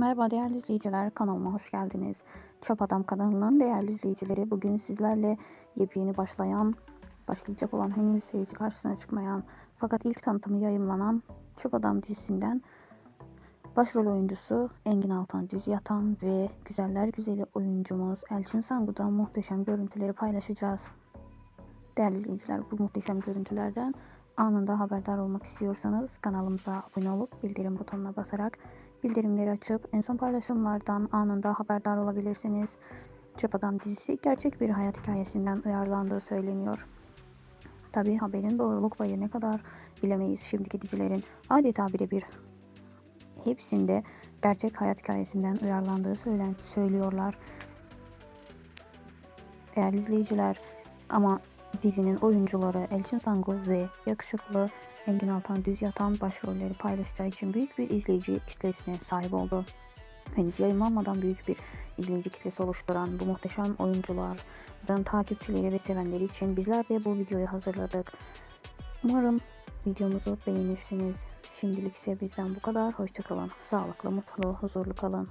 Merhaba değerli izleyiciler, kanalıma hoş geldiniz. Çöp Adam kanalının değerli izleyicileri, bugün sizlerle yepyeni başlayan, başlayacak olan henüz seyirci karşısına çıkmayan fakat ilk tanıtımı yayımlanan Çöp Adam dizisinden başrol oyuncusu Engin Altan Düz Yatan ve güzeller güzeli oyuncumuz Elçin Sangu'dan muhteşem görüntüleri paylaşacağız. Değerli izleyiciler, bu muhteşem görüntülerden anında haberdar olmak istiyorsanız kanalımıza abone olup bildirim butonuna basarak bildirimleri açıp en son paylaşımlardan anında haberdar olabilirsiniz. Çöp Adam dizisi gerçek bir hayat hikayesinden uyarlandığı söyleniyor. Tabi haberin doğruluk payı ne kadar bilemeyiz şimdiki dizilerin adeta birebir hepsinde gerçek hayat hikayesinden uyarlandığı söylen söylüyorlar. Değerli izleyiciler ama dizinin oyuncuları Elçin Sangu ve yakışıklı Engin Altan Düz Yatan başrolleri paylaşacağı için büyük bir izleyici kitlesine sahip oldu. Henüz yayınlanmadan büyük bir izleyici kitlesi oluşturan bu muhteşem oyuncuların takipçileri ve sevenleri için bizler de bu videoyu hazırladık. Umarım videomuzu beğenirsiniz. Şimdilik ise bizden bu kadar. Hoşçakalın. Sağlıklı, mutlu, huzurlu kalın.